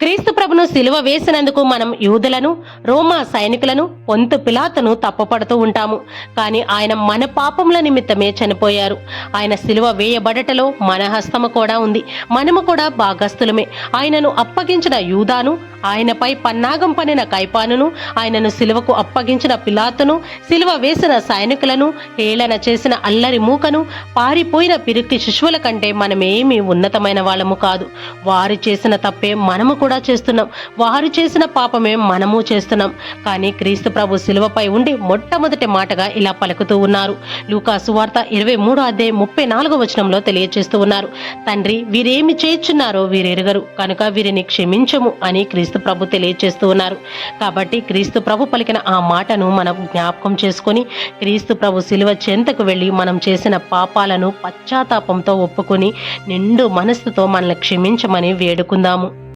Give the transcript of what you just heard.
క్రీస్తు ప్రభును సిలువ వేసినందుకు మనం యూదులను రోమా సైనికులను పొంతు పిలాతను తప్పపడుతూ ఉంటాము. కానీ ఆయన మన పాపముల నిమిత్తమే చనిపోయారు. ఆయన సిలువ వేయబడటలో మన హస్తము కూడా ఉంది. మనము కూడా భాగస్థులమే. ఆయనను అప్పగించిన యూదాను ఆయనపై పన్నాగం పనిన కైపానును ఆయనను శిలువకు అప్పగించిన పిలాతును శిలువ వేసిన సైనికులను హేళన చేసిన అల్లరి మూకను పారిపోయిన పిరికి శిశువుల కంటే మనమేమి ఉన్నతమైన వాళ్ళము కాదు. వారు చేసిన తప్పే మనము కూడా చేస్తున్నాం. వారు చేసిన పాపమే మనము చేస్తున్నాం. కానీ క్రీస్తు ప్రభు శిలువపై ఉండి మొట్టమొదటి మాటగా ఇలా పలుకుతూ ఉన్నారు. లూకాసు వార్త ఇరవై మూడో అధ్యాయం ముప్పై నాలుగో వచనంలో తెలియజేస్తూ ఉన్నారు. తండ్రి వీరేమి చేయుచున్నారో వీరెరగరు. కనుక వీరిని క్షమించము అని క్రీస్తు క్రీస్తు ప్రభు తెలియజేస్తూ ఉన్నారు. కాబట్టి క్రీస్తు ప్రభు పలికిన ఆ మాటను మనం జ్ఞాపకం చేసుకొని క్రీస్తు ప్రభు సిలువ చెంతకు వెళ్ళి మనం చేసిన పాపాలను పశ్చాత్తాపంతో ఒప్పుకొని నిండు మనస్సుతో మనల్ని క్షమించమని వేడుకుందాము.